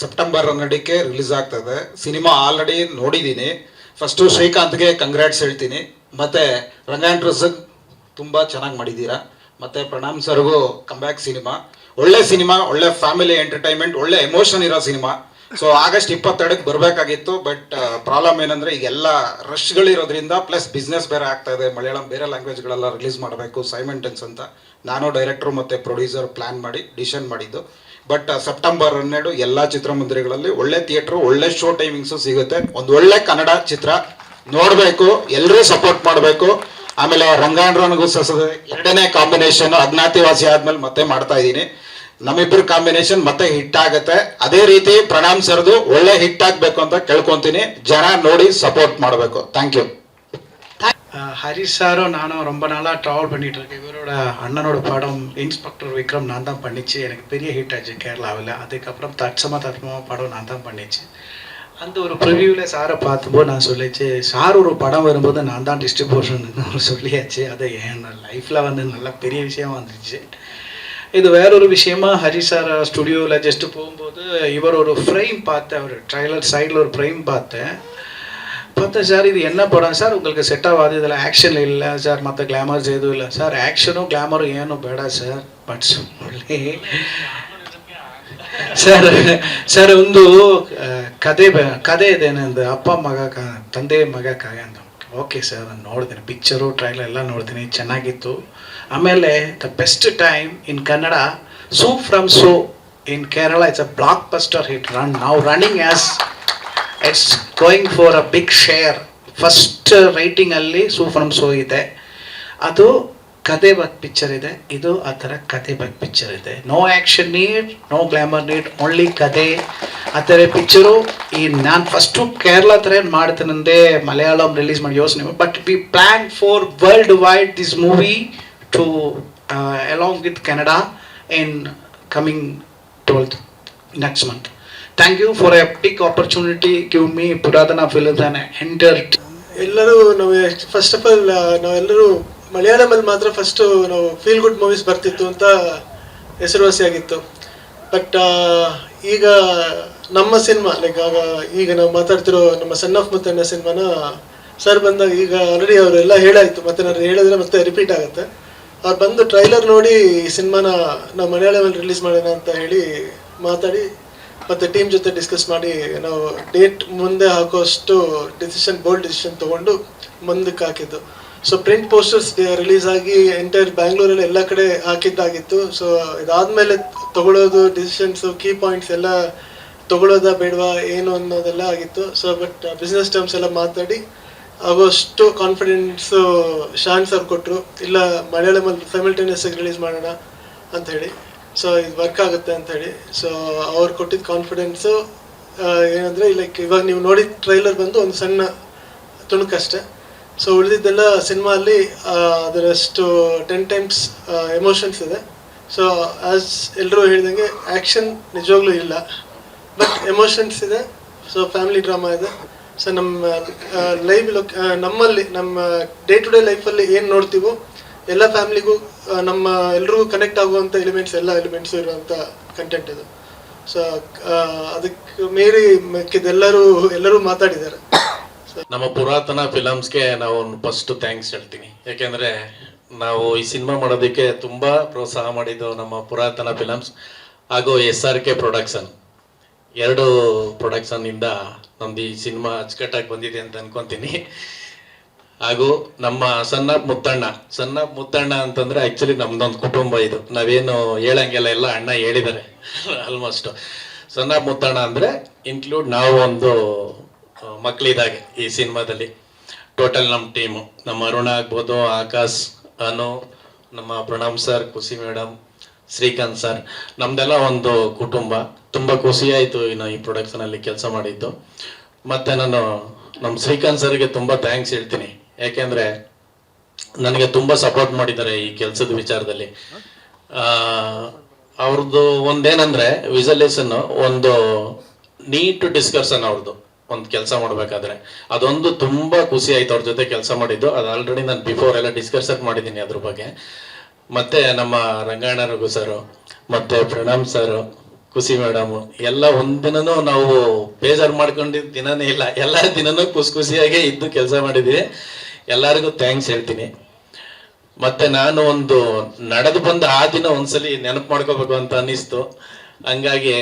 September ಹನ್ನೆರಡಕ್ಕೆ release ಆಗ್ತದೆ. Cinema already ನೋಡಿದ್ದೀನಿ. ಫಸ್ಟು ಶ್ರೀಕಾಂತ್ಗೆ ಕಂಗ್ರಾಟ್ಸ್ ಹೇಳ್ತೀನಿ. ಮತ್ತು ರಂಗಾಯಣ್ ರಸಗ್ ತುಂಬ ಚೆನ್ನಾಗಿ ಮಾಡಿದ್ದೀರಾ? ಮತ್ತು ಪ್ರಣಾಮ್ ಸರ್ಗೂ ಕಂಬ್ಯಾಕ್ ಸಿನಿಮಾ ಒಳ್ಳೆ ಸಿನಿಮಾ ಒಳ್ಳೆ ಫ್ಯಾಮಿಲಿ ಎಂಟರ್ಟೈನ್ಮೆಂಟ್ ಒಳ್ಳೆ ಎಮೋಷನ್ ಇರೋ ಸಿನಿಮಾ ಸೊ ಆಗಸ್ಟ್ ಇಪ್ಪತ್ತೆರಡಕ್ಕೆ ಬರಬೇಕಾಗಿತ್ತು ಬಟ್ ಪ್ರಾಬ್ಲಮ್ ಏನಂದರೆ ಈಗೆಲ್ಲ ರಶ್ಗಳಿರೋದ್ರಿಂದ ಪ್ಲಸ್ ಬಿಸ್ನೆಸ್ ಬೇರೆ ಆಗ್ತಾ ಇದೆ. ಮಲಯಾಳಂ ಬೇರೆ ಲ್ಯಾಂಗ್ವೇಜ್ಗಳೆಲ್ಲ ರಿಲೀಸ್ ಮಾಡಬೇಕು ಸೈಮೆಂಟೆನ್ಸ್ ಅಂತ. ನಾನು ಡೈರೆಕ್ಟ್ರು ಮತ್ತು ಪ್ರೊಡ್ಯೂಸರ್ ಪ್ಲ್ಯಾನ್ ಮಾಡಿ ಡಿಸಿಷನ್ ಮಾಡಿದ್ದು. ಬಟ್ ಸೆಪ್ಟೆಂಬರ್ ಹನ್ನೆರಡು ಎಲ್ಲ ಚಿತ್ರಮಂದಿರಗಳಲ್ಲಿ ಒಳ್ಳೆ ಥಿಯೇಟ್ರು ಒಳ್ಳೆ ಶೋ ಟೈಮಿಂಗ್ಸು ಸಿಗುತ್ತೆ. ಒಂದು ಒಳ್ಳೆ ಕನ್ನಡ ಚಿತ್ರ ನೋಡಬೇಕು ಎಲ್ಲರೂ ಸಪೋರ್ಟ್ ಮಾಡಬೇಕು. ಆಮೇಲೆ ರಂಗಾಂಡ್ರನಿಗೂ ಸಸದ ಎರಡನೇ ಕಾಂಬಿನೇಷನ್ ಅಜ್ಞಾತಿವಾಸಿ ಆದ್ಮೇಲೆ ಮತ್ತೆ ಮಾಡ್ತಾ ಇದ್ದೀನಿ. ನಮ್ಮಿಬ್ಬರ ಕಾಂಬಿನೇಷನ್ ಮತ್ತೆ ಹಿಟ್ ಆಗುತ್ತೆ. ಅದೇ ರೀತಿ ಪ್ರಣಾಮ್ ಸರ್ದು ಒಳ್ಳೆ ಹಿಟ್ ಆಗ್ಬೇಕು ಅಂತ ಕೇಳ್ಕೊಂತೀನಿ. ಜನ ನೋಡಿ ಸಪೋರ್ಟ್ ಮಾಡಬೇಕು. ಥ್ಯಾಂಕ್ ಯು அஹ் ஹரிஷ் சாரும் நானும் ரொம்ப நாளாக ட்ராவல் பண்ணிட்டு இருக்கேன் இவரோட அண்ணனோட படம் இன்ஸ்பெக்டர் விக்ரம் நான் தான் பண்ணிச்சு. எனக்கு பெரிய ஹிட் ஆச்சு கேரளாவில். அதுக்கப்புறம் தட்சமா தத்மா படம் நான் தான் பண்ணிச்சு. அந்த ஒரு ப்ரிவியூவில் சாரை பார்த்தபோது நான் சொல்லிச்சு சார் ஒரு படம் வரும்போது நான் தான் டிஸ்ட்ரிபியூஷன் சொல்லியாச்சு. அது என் லைஃப்பில் வந்து நல்ல பெரிய விஷயம் வந்துச்சு இது வேற ஒரு விஷயமா ஹரி சார் ஸ்டுடியோவில் ஜஸ்ட்டு போகும்போது இவர் ஒரு ஃப்ரேம் பார்த்தேன். ஒரு ட்ரைலர் சைடில் ஒரு ஃப்ரேம் பார்த்தேன். பார்த்தேன் சார் இது என்ன படம் சார் உங்களுக்கு செட் ஆகாது இதில் ಆ್ಯಕ್ಷನ್ ಇಲ್ಲ ಸರ್ ಮತ್ತು ಗ್ಲಾಮರ್ಸ್ ಎದು ಇಲ್ಲ ಸರ್ ಆ್ಯಕ್ಷನು ಗ್ಲಾಮರು ಏನು ಬೇಡ ಸರ್ ಬಟ್ ಒಳ್ಳೆ ಸರ್ ಸರ್ ಒಂದು ಆ, ಕತೆ ಬ- ಕತೆ ಇದೆ ನಂದು ಅಪ್ಪ ಮಗ ಕ ತಂದೆ ಮಗ ಕಾಯ ಅಂತ ಓಕೆ ಸರ್ ನಾನು ನೋಡ್ತೀನಿ ಪಿಕ್ಚರು ಟ್ರೈಲರ್ ಎಲ್ಲ ನೋಡ್ತೀನಿ ಚೆನ್ನಾಗಿತ್ತು ಆಮೇಲೆ the best time in Kannada Su from So in Kerala it's a blockbuster hit run ನಾವು running as it's going for a big share first ರೈಟಿಂಗಲ್ಲಿ so ಇದೆ. ಅದು ಕತೆ ಬಗ್ ಪಿಕ್ಚರ್ ಇದೆ. ಇದು ಆ ಥರ ಕತೆ ಬಗ್ ಪಿಕ್ಚರ್ ಇದೆ. No action need no glamour need only ಕತೆ. ಆ ಥರ ಪಿಕ್ಚರು ಈ ನಾನು ಫಸ್ಟು ಕೇರಳ ಥರ ಏನು ಮಾಡ್ತೀನಂದೆ ಮಲಯಾಳಂ ರಿಲೀಸ್ ಮಾಡಿ ಯೋಚನೆ but we plan for world wide this movie to along with Canada in coming twelfth next month. Thank you for epic opportunity opportunity. Me Puratana Puradana enter. ಎಲ್ಲರೂ ನಾವು ಫಸ್ಟ್ ಆಫ್ ಆಲ್ ನಾವೆಲ್ಲರೂ ಮಲಯಾಳಮಲ್ಲಿ ಮಾತ್ರ first ನಾವು feel good movies ಬರ್ತಿತ್ತು ಅಂತ ಹೆಸರುವಾಸಿಯಾಗಿತ್ತು but ಈಗ ನಮ್ಮ cinema like ಆಗ ಈಗ ನಾವು ಮಾತಾಡ್ತಿರೋ ನಮ್ಮ ಸನ್ ಆಫ್ ಮುತ್ತಣ್ಣ ಸಿನಿಮಾನ ಸರ್ ಬಂದಾಗ ಈಗ ಆಲ್ರೆಡಿ ಅವರೆಲ್ಲ ಹೇಳಾಯಿತು, ಮತ್ತೆ ನಾನು ಹೇಳಿದ್ರೆ ಮತ್ತೆ ರಿಪೀಟ್ ಆಗುತ್ತೆ ಅವ್ರು ಬಂದು ಟ್ರೈಲರ್ ನೋಡಿ ಈ ಸಿನಿಮಾನ ನಾವು ಮಲಯಾಳಮಲ್ಲಿ ರಿಲೀಸ್ ಮಾಡೋಣ ಅಂತ ಹೇಳಿ ಮಾತಾಡಿ ಮತ್ತೆ ಟೀಮ್ ಜೊತೆ ಡಿಸ್ಕಸ್ ಮಾಡಿ ನಾವು ಡೇಟ್ ಮುಂದೆ ಹಾಕೋಷ್ಟು ಡಿಸಿಷನ್ ಬೋಲ್ಡ್ ಡಿಸಿಷನ್ ತಗೊಂಡು ಮುಂದಕ್ಕೆ ಹಾಕಿದ್ದು. ಸೊ ಪ್ರಿಂಟ್ ಪೋಸ್ಟರ್ಸ್ ರಿಲೀಸ್ ಆಗಿ ಎಂಟೈರ್ ಬ್ಯಾಂಗ್ಳೂರಲ್ಲಿ ಎಲ್ಲ ಕಡೆ ಹಾಕಿದ್ದಾಗಿತ್ತು. ಸೊ ಇದಾದ್ಮೇಲೆ ತಗೊಳ್ಳೋದು ಡಿಸಿಷನ್ಸು ಕೀ ಪಾಯಿಂಟ್ಸ್ ಎಲ್ಲ ತಗೊಳ್ಳೋದಾ ಬೇಡವಾ, ಏನು ಅನ್ನೋದೆಲ್ಲ ಆಗಿತ್ತು. ಸೊ ಬಟ್ ಬಿಸ್ನೆಸ್ ಟರ್ಮ್ಸ್ ಎಲ್ಲ ಮಾತಾಡಿ ಆಗೋಷ್ಟು ಕಾನ್ಫಿಡೆನ್ಸ್ ಶಾನ್ ಸರ್ ಕೊಟ್ಟರು ಇಲ್ಲ ಮಲಯಾಳಮಲ್ಲಿ ಸೈಮಲ್ಟೇನಿಯಸ್ ರಿಲೀಸ್ ಮಾಡೋಣ ಅಂತ ಹೇಳಿ. ಸೊ ಇದು ವರ್ಕ್ ಆಗುತ್ತೆ ಅಂತ ಹೇಳಿ. ಸೊ ಅವ್ರು ಕೊಟ್ಟಿದ್ದ ಕಾನ್ಫಿಡೆನ್ಸು ಏನಂದರೆ ಲೈಕ್ ಇವಾಗ ನೀವು ನೋಡಿದ ಟ್ರೈಲರ್ ಬಂದು ಒಂದು ಸಣ್ಣ ತುಣುಕಷ್ಟೇ ಸೊ ಉಳಿದಿದ್ದೆಲ್ಲ ಸಿನಿಮಾ ಅಲ್ಲಿ ಅದರಷ್ಟು ಟೆನ್ ಟೈಮ್ಸ್ ಎಮೋಷನ್ಸ್ ಇದೆ. ಸೊ ಆಸ್ ಎಲ್ಲರೂ ಹೇಳಿದಂಗೆ ಆ್ಯಕ್ಷನ್ ನಿಜವಾಗ್ಲೂ ಇಲ್ಲ. ಬಟ್ ಎಮೋಷನ್ಸ್ ಇದೆ. ಸೊ ಫ್ಯಾಮಿಲಿ ಡ್ರಾಮಾ ಇದೆ. ಸೊ ನಮ್ಮ ಲೈವ್ ನಮ್ಮಲ್ಲಿ, ನಮ್ಮ ಡೇ ಟು ಡೇ ಲೈಫಲ್ಲಿ ಏನು ನೋಡ್ತೀವೋ ಎಲ್ಲ ಫ್ಯಾಮಿಲಿಗೂ ನಮ್ಮ ಎಲ್ರಿಗೂ ಕನೆಕ್ಟ್ ಆಗುವಂಥ ಎಲಿಮೆಂಟ್ಸ್ ಎಲ್ಲ ಎಲಿಮೆಂಟ್ಸ್ ಇರುವಂಥ ಕಂಟೆಂಟ್ ಇದು. ಸೊ ಅದಕ್ಕೆ ಮೇರಿ ಮಿಕ್ಕಿದೆಲ್ಲರೂ, ಎಲ್ಲರೂ ಮಾತಾಡಿದ್ದಾರೆ. ನಮ್ಮ ಪುರಾತನ ಫಿಲಮ್ಸ್ಗೆ ನಾವು ಫಸ್ಟ್ ಥ್ಯಾಂಕ್ಸ್ ಹೇಳ್ತೀನಿ. ಯಾಕೆಂದರೆ ನಾವು ಈ ಸಿನಿಮಾ ಮಾಡೋದಕ್ಕೆ ತುಂಬಾ ಪ್ರೋತ್ಸಾಹ ಮಾಡಿದ್ದು ನಮ್ಮ ಪುರಾತನ ಫಿಲಮ್ಸ್ ಹಾಗೂ ಎಸ್ ಆರ್ ಕೆ ಪ್ರೊಡಕ್ಷನ್ ಎರಡು ಪ್ರೊಡಕ್ಷನ್ ಇಂದ ನಮ್ದು ಈ ಸಿನಿಮಾ ಅಚ್ಚುಕಟ್ಟಾಗಿ ಬಂದಿದೆ ಅಂತ ಅನ್ಕೊಂತೀನಿ. ಹಾಗೂ ನಮ್ಮ ಸಣ್ಣ ಮುತ್ತಣ್ಣ ಸಣ್ಣ ಮುತ್ತಣ್ಣ ಅಂತಂದ್ರೆ ಆಕ್ಚುಲಿ ನಮ್ದೊಂದು ಕುಟುಂಬ ಇದು. ನಾವೇನು ಹೇಳಂಗೆಲ್ಲ, ಎಲ್ಲ ಅಣ್ಣ ಹೇಳಿದ್ದಾರೆ. ಆಲ್ಮೋಸ್ಟ್ ಸಣ್ಣ ಮುತ್ತಣ್ಣ ಅಂದ್ರೆ ಇನ್ಕ್ಲೂಡ್ ನಾವು ಒಂದು ಮಕ್ಕಳಿದಾಗೆ ಈ ಸಿನಿಮಾದಲ್ಲಿ. ಟೋಟಲ್ ನಮ್ಮ ಟೀಮು ನಮ್ಮ ಅರುಣ ಆಗ್ಬೋದು, ಆಕಾಶ್, ಅನು, ನಮ್ಮ Pranam sir Khushi madam Srikanth sir ನಮ್ದೆಲ್ಲ ಒಂದು ಕುಟುಂಬ. ತುಂಬಾ ಖುಷಿ ಆಯ್ತು ಇನ್ನು ಈ ಪ್ರೊಡಕ್ಷನ್ ಅಲ್ಲಿ ಕೆಲಸ ಮಾಡಿದ್ದು. ಮತ್ತೆ ನಾನು ನಮ್ಮ ಶ್ರೀಕಾಂತ್ ಸರ್ಗೆ ತುಂಬಾ ಥ್ಯಾಂಕ್ಸ್ ಹೇಳ್ತೀನಿ. ಯಾಕೆಂದ್ರೆ ನನಗೆ ತುಂಬಾ ಸಪೋರ್ಟ್ ಮಾಡಿದ್ದಾರೆ ಈ ಕೆಲಸದ ವಿಚಾರದಲ್ಲಿ. ಅವ್ರದ್ದು ಒಂದೇನಂದ್ರೆ ವಿಸಲೇಷನ್ ಒಂದು ನೀಟ್ ಡಿಸ್ಕರ್ಷನ್ ಅವ್ರದ್ದು ಒಂದು ಕೆಲಸ ಮಾಡಬೇಕಾದ್ರೆ. ಅದೊಂದು ತುಂಬಾ ಖುಷಿ ಆಯ್ತು ಅವ್ರ ಜೊತೆ ಕೆಲಸ ಮಾಡಿದ್ದು. ಅದು ಆಲ್ರೆಡಿ ನಾನು ಬಿಫೋರ್ ಎಲ್ಲ ಡಿಸ್ಕರ್ಷನ್ ಮಾಡಿದ್ದೀನಿ ಅದ್ರ ಬಗ್ಗೆ. ಮತ್ತೆ ನಮ್ಮ ರಂಗಾಯಣ ರಘು ಸರ್ ಮತ್ತೆ ಪ್ರಣಾಮ್ ಸರ್ ಖುಷಿ ಮೇಡಮ್ ಎಲ್ಲ ಒಂದಿನೂ ನಾವು ಬೇಜಾರು ಮಾಡ್ಕೊಂಡಿದ್ದ ದಿನನೇ ಇಲ್ಲ. ಎಲ್ಲ ದಿನನೂ ಖುಷಿ ಖುಷಿಯಾಗೆ ಇದ್ದು ಕೆಲಸ ಮಾಡಿದ್ದೀವಿ ಎಲ್ಲರಿಗೂ ಥ್ಯಾಂಕ್ಸ್ ಹೇಳ್ತೀನಿ. ಮತ್ತೆ ನಾನು ಒಂದು ನಡೆದು ಬಂದ ಆ ದಿನ ಒಂದ್ಸಲಿ ನೆನಪು ಮಾಡ್ಕೋಬೇಕು ಅಂತ ಅನ್ನಿಸ್ತು. ಹಂಗಾಗಿ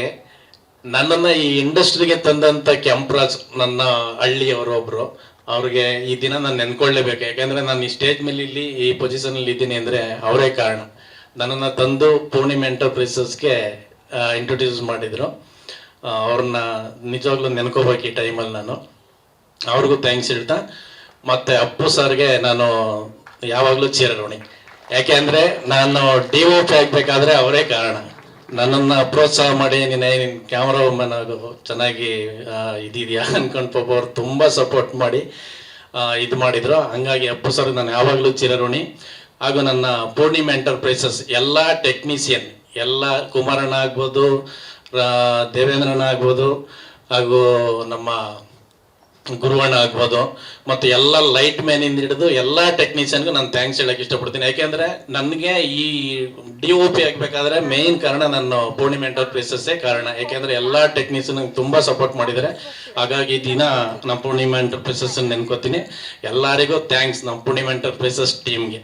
ನನ್ನನ್ನು ಈ ಇಂಡಸ್ಟ್ರಿಗೆ ತಂದಂಥ ಕೆಂಪರಾಜ್ ನನ್ನ ಹಳ್ಳಿಯವರು ಒಬ್ರು, ಅವ್ರಿಗೆ ಈ ದಿನ ನಾನು ನೆನ್ಕೊಳ್ಳೇಬೇಕು ಯಾಕಂದ್ರೆ ನಾನು ಈ ಸ್ಟೇಜ್ ಮೇಲೆ ಇಲ್ಲಿ ಈ ಪೊಸಿಷನ್ ಅಲ್ಲಿ ಇದ್ದೀನಿ ಅಂದ್ರೆ ಅವರೇ ಕಾರಣ. ನನ್ನನ್ನು ತಂದು ಪೂರ್ಣಿಮೆ ಎಂಟರ್ಪ್ರೈಸಸ್ಗೆ ಇಂಟ್ರೊಡ್ಯೂಸ್ ಮಾಡಿದ್ರು. ಅವ್ರನ್ನ ನಿಜವಾಗ್ಲೂ ನೆನ್ಕೋಬೇಕು ಈ ಟೈಮಲ್ಲಿ ನಾನು. ಅವ್ರಿಗೂ ಥ್ಯಾಂಕ್ಸ್ ಹೇಳ್ತಾ ಮತ್ತೆ ಅಪ್ಪು ಸರ್ಗೆ ನಾನು ಯಾವಾಗಲೂ ಯಾಕೆ ಅಂದ್ರೆ ನಾನು ಡಿ ಒ ಪಿ ಆಗ್ಬೇಕಾದ್ರೆ ಅವರೇ ಕಾರಣ. ನನ್ನನ್ನ ಪ್ರೋತ್ಸಾಹ ಮಾಡಿ, ನೀನು ನಿನ್ನ ಕ್ಯಾಮ್ರಾ ವುಮನ್ ಆಗು, ಚೆನ್ನಾಗಿ ಇದೆಯಾ ಇದಿದ್ಯಾ ಅನ್ಕೊಂಡು ಪಾಪ ಅವ್ರು ತುಂಬಾ ಸಪೋರ್ಟ್ ಮಾಡಿ ಇದು ಮಾಡಿದರು. ಹಂಗಾಗಿ ಅಪ್ಪು ಸರ್ ನಾನು ಯಾವಾಗಲೂ ಚಿರಋಣಿ. ಹಾಗೂ ನನ್ನ ಪೂರ್ಣಿಮಾ ಎಂಟರ್ಪ್ರೈಸಸ್ ಎಲ್ಲ ಟೆಕ್ನಿಷಿಯನ್ ಎಲ್ಲ ಕುಮಾರಣ್ಣ ಆಗ್ಬೋದು ದೇವೇಂದ್ರನ ಆಗ್ಬೋದು, ಹಾಗೂ ನಮ್ಮ ಗುರುವಣ್ಣ ಆಗ್ಬೋದು ಮತ್ತು ಎಲ್ಲ ಲೈಟ್ ಮ್ಯಾನಿಂದ ಹಿಡಿದು ಎಲ್ಲ ಟೆಕ್ನಿಷಿಯನ್ಗೂ ನಾನು ಥ್ಯಾಂಕ್ಸ್ ಹೇಳಕ್ಕೆ ಇಷ್ಟಪಡ್ತೀನಿ. ಯಾಕೆಂದರೆ ನನಗೆ ಈ ಡಿ ಒ ಪಿ ಆಗಬೇಕಾದ್ರೆ ಮೇಯ್ನ್ ಕಾರಣ ನನ್ನ ಪೂರ್ಣಿಮೆ ಎಂಟರ್ಪ್ರೈಸಸ್ಸೇ ಕಾರಣ. ಯಾಕೆಂದರೆ ಎಲ್ಲ ಟೆಕ್ನಿಷಿಯನ್ ತುಂಬ ಸಪೋರ್ಟ್ ಮಾಡಿದ್ದಾರೆ. ಹಾಗಾಗಿ ದಿನ ನಮ್ಮ ಪೂರ್ಣಿಮಾ ಎಂಟರ್ಪ್ರೈಸಸ್ ನೆನ್ಕೋತೀನಿ. ಎಲ್ಲರಿಗೂ ಥ್ಯಾಂಕ್ಸ್ ನಮ್ಮ ಪೂರ್ಣಿಮೆ ಎಂಟರ್ಪ್ರೈಸಸ್ ಟೀಮ್ಗೆ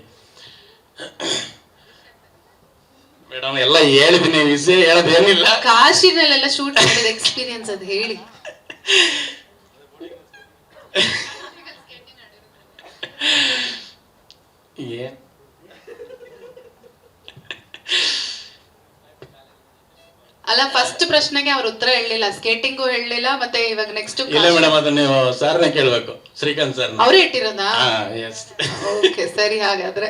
ಮೇಡಮ್ ಎಲ್ಲ ಹೇಳಿದ್ದೀನಿ ವಿಷಯ ಹೇಳೋದೇನಿಲ್ಲ. ಕಾಶಿನಲ್ಲೆಲ್ಲ ಶೂಟ್ ಮಾಡಿದ ಎಕ್ಸ್ಪೀರಿಯನ್ಸ್ ಅದು ಹೇಳಿ. ಏನ್? ಅಲ್ಲ ಫಸ್ಟ್ ಪ್ರಶ್ನೆಗೆ ಅವ್ರ ಉತ್ತರ ಹೇಳಲಿಲ್ಲ. ಸ್ಕೇಟಿಂಗ್ ಹೇಳಲಿಲ್ಲ ಮತ್ತೆ ಇವಾಗ ನೆಕ್ಸ್ಟ್ ಇಲ್ಲ ಮೇಡಮ್ ಅದನ್ನ ನೀವು ಸರ್ನೇ ಕೇಳಬೇಕು. ಶ್ರೀಕಾಂತ್ ಸರ್ ಅವರೇ ಇಟ್ಟಿರೋದಾ? ಹಾ ಎಸ್ ಓಕೆ ಸರಿ ಹಾಗಾದ್ರೆ.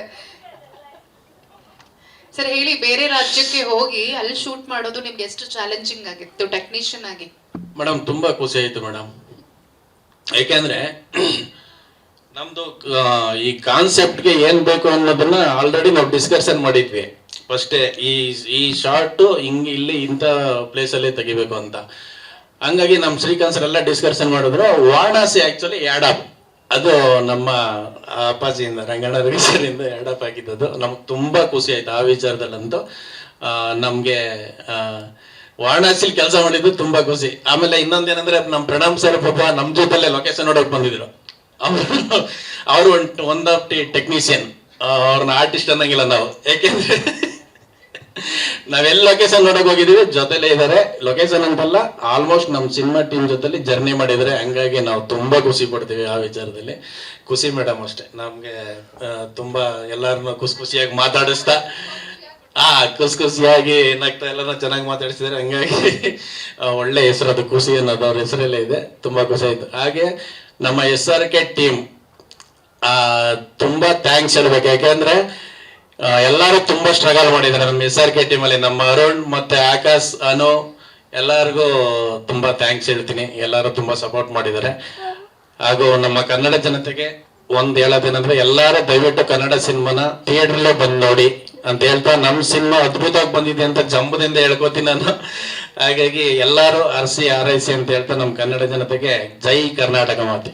ಸರ್ ಹೇಳಿ ಬೇರೆ ರಾಜ್ಯಕ್ಕೆ ಹೋಗಿ ಅಲ್ಲಿ ಶೂಟ್ ಮಾಡೋದು ನಿಮ್ಗೆ ಎಷ್ಟು ಚಾಲೆಂಜಿಂಗ್ ಆಗಿತ್ತು ಟೆಕ್ನಿಷಿಯನ್ ಆಗಿ? ಮೇಡಮ್ ತುಂಬಾ ಖುಷಿ ಆಯ್ತು ಮೇಡಮ್ ಯಾಕೆಂದ್ರೆ ನಮ್ದು ಈ ಕಾನ್ಸೆಪ್ಟ್ಗೆ ಏನ್ ಬೇಕು ಅನ್ನೋದನ್ನ ಆಲ್ರೆಡಿ ನಾವು ಡಿಸ್ಕಷನ್ ಮಾಡಿದ್ವಿ. ಫಸ್ಟೇ, ಈ ಈ ಶಾರ್ಟ್ ಹಿಂಗ್ ಇಲ್ಲಿ ಇಂಥ ಪ್ಲೇಸ್ ಅಲ್ಲಿ ತೆಗಿಬೇಕು ಅಂತ. ಹಂಗಾಗಿ ನಮ್ಮ ಶ್ರೀಕಾಂತ್ ಸರ್ ಎಲ್ಲ ಡಿಸ್ಕಷನ್ ಮಾಡಿದ್ರು, ವಾರಣಾಸಿ ಆಕ್ಚುಲಿ ಯಾಡಪ್ ಅದು ನಮ್ಮ ಅಪ್ಪಾಜಿಯಿಂದ ರಂಗಣ್ಣ ಸರಿಂದ ಯಾಡಪ್ ಆಗಿದ್ದದು ನಮ್ಗೆ ತುಂಬಾ ಖುಷಿ ಆಯ್ತು ಆ ವಿಚಾರದಲ್ಲಂತೂ. ನಮ್ಗೆ ವಾರಣಾಸಿಲಿ ಕೆಲಸ ಮಾಡಿದ್ದು ತುಂಬಾ ಖುಷಿ. ಆಮೇಲೆ ಇನ್ನೊಂದೇನಂದ್ರೆ ನಮ್ ಪ್ರಣಾಮ್ ಸರ್ ಪಾಪ ನಮ್ ಜೊತೆಲೆ ಲೊಕೇಶನ್ ನೋಡಕ್ ಬಂದಿದ್ರು. ಅವರು ಅವರು ಟಿ ಟೆಕ್ನಿಷಿಯನ್ ಅವ್ರನ್ನ ಆರ್ಟಿಸ್ಟ್ ಅನ್ನಂಗಿಲ್ಲ ನಾವು. ಯಾಕೆಂದ್ರೆ ನಾವೆಲ್ಲ ಲೊಕೇಶನ್ ನೋಡಕ್ ಹೋಗಿದೀವಿ ಜೊತೆಲೆ ಇದಾರೆ. ಲೊಕೇಶನ್ ಅಂತಲ್ಲ ಆಲ್ಮೋಸ್ಟ್ ನಮ್ ಸಿನಿಮಾ ಟೀಮ್ ಜೊತೆಲಿ ಜರ್ನಿ ಮಾಡಿದ್ರೆ ಹಂಗಾಗಿ ನಾವು ತುಂಬಾ ಖುಷಿ ಪಡ್ತೀವಿ ಆ ವಿಚಾರದಲ್ಲಿ. ಖುಷಿ ಮೇಡಮ್ ಅಷ್ಟೇ. ನಮ್ಗೆ ತುಂಬಾ ಎಲ್ಲಾರನ್ನ ಖುಷಿ ಖುಷಿಯಾಗಿ ಮಾತಾಡಿಸ್ತಾ ಆ, ಕುಸ್ ಖುಷಿಯಾಗಿ ನಗ್ತಾ ಎಲ್ಲ ಚೆನ್ನಾಗಿ ಮಾತಾಡಿಸಿದ್ರೆ. ಹಂಗಾಗಿ ಒಳ್ಳೆ ಹೆಸರು ಅದು ಖುಷಿ ಅನ್ನೋದು ಅವ್ರ ಹೆಸರಲ್ಲೇ ಇದೆ. ತುಂಬಾ ಖುಷಿ ಆಯ್ತು. ಹಾಗೆ ನಮ್ಮ ಎಸ್ ಆರ್ ಕೆ ಟೀಮ್, ಆ, ತುಂಬಾ ಥ್ಯಾಂಕ್ಸ್ ಹೇಳ್ಬೇಕು. ಯಾಕೆಂದ್ರೆ ಎಲ್ಲರೂ ತುಂಬಾ ಸ್ಟ್ರಗಲ್ ಮಾಡಿದ್ದಾರೆ ನಮ್ಮ ಎಸ್ ಆರ್ ಕೆ ಟೀಮ್ ಅಲ್ಲಿ ನಮ್ಮ ಅರುಣ್ ಮತ್ತೆ ಆಕಾಶ್, ಅನು, ಎಲ್ಲರಿಗೂ ತುಂಬಾ ಥ್ಯಾಂಕ್ಸ್ ಹೇಳ್ತೀನಿ. ಎಲ್ಲರೂ ತುಂಬಾ ಸಪೋರ್ಟ್ ಮಾಡಿದ್ದಾರೆ. ಹಾಗೂ ನಮ್ಮ ಕನ್ನಡ ಜನತೆಗೆ ಒಂದ್ ಹೇಳೋದೇನಂದ್ರೆ, ಎಲ್ಲಾರು ದಯವಿಟ್ಟು ಕನ್ನಡ ಸಿನಿಮಾನ ಥಿಯೇಟರ್ಲೇ ಬಂದ್ ನೋಡಿ ಅಂತ ಹೇಳ್ತಾ ನಮ್ ಸಿನಿಮಾ ಅದ್ಭುತವಾಗಿ ಬಂದಿದೆ ಅಂತ ಜಂಬದಿಂದ ಹೇಳ್ಕೊತೀನಿ ನಾನು. ಹಾಗಾಗಿ ಎಲ್ಲಾರು ಅರಸಿ ಆರೈಸಿ ಅಂತ ಹೇಳ್ತಾ ನಮ್ ಕನ್ನಡ ಜನತೆಗೆ ಜೈ ಕರ್ನಾಟಕ ಮಾತಿ.